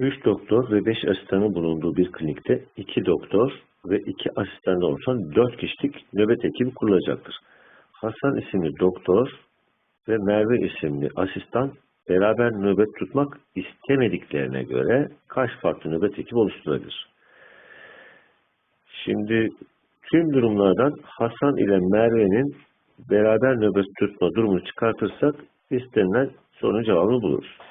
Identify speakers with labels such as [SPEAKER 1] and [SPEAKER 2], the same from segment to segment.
[SPEAKER 1] 3 doktor ve 5 asistanın bulunduğu bir klinikte 2 doktor ve 2 asistan oluşan 4 kişilik nöbet ekibi kurulacaktır. Hasan isimli doktor ve Merve isimli asistan beraber nöbet tutmak istemediklerine göre kaç farklı nöbet ekibi oluşturabilir? Şimdi tüm durumlardan Hasan ile Merve'nin beraber nöbet tutma durumunu çıkartırsak istenilen sorunun cevabını buluruz.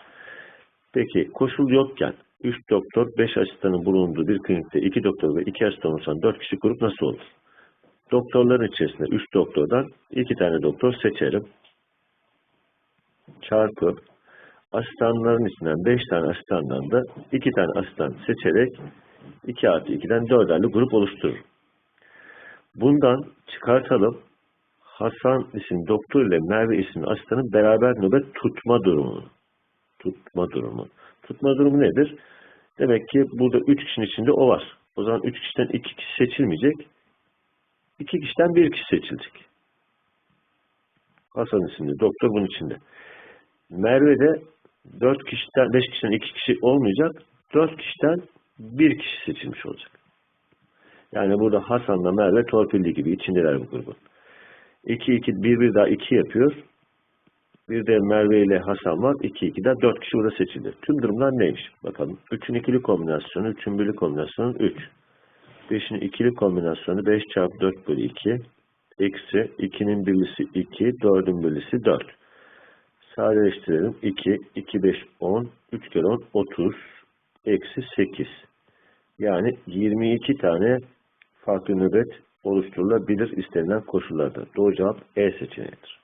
[SPEAKER 1] Peki koşul yokken 3 doktor 5 asistanın bulunduğu bir klinikte 2 doktor ve 2 asistan oluşan 4 kişi grup nasıl olur? Doktorların içerisinde 3 doktordan 2 tane doktor seçerim. Çarpı asistanların içinden 5 tane asistandan da 2 tane asistan seçerek 2 artı 2'den 4'erli grup oluştururum. Bundan çıkartalım. Hasan isimli doktor ile Merve isimli asistanın beraber nöbet tutma durumunu. Tutma durumu. Tutma durumu nedir? Demek ki burada 3 kişinin içinde o var. O zaman 3 kişiden 2 kişi seçilmeyecek. 2 kişiden 1 kişi seçilecek. Hasan isimli doktor bunun içinde. Merve'de 4 kişiden 5 kişiden 2 kişi olmayacak. 4 kişiden 1 kişi seçilmiş olacak. Yani burada Hasan'la Merve torpilli gibi içindeler bu grubun. 2 2 1 1 daha 2 yapıyor. Bir de Merve ile Hasan var. 2 2'den 4 kişi burada seçildi. Tüm durumlar neymiş? Bakalım. 3'ün ikili kombinasyonu, 3'ün birli kombinasyonu 3. 5'in ikili kombinasyonu 5 çarpı 4 bölü 2. Eksi 2'nin birlisi 2, 4'ün birlisi 4. Sadeleştirelim. 2, 2, 5, 10, 3 kere 10, 30, eksi 8. Yani 22 tane farklı nöbet oluşturulabilir istenilen koşullarda. Doğru cevap E seçeneğidir.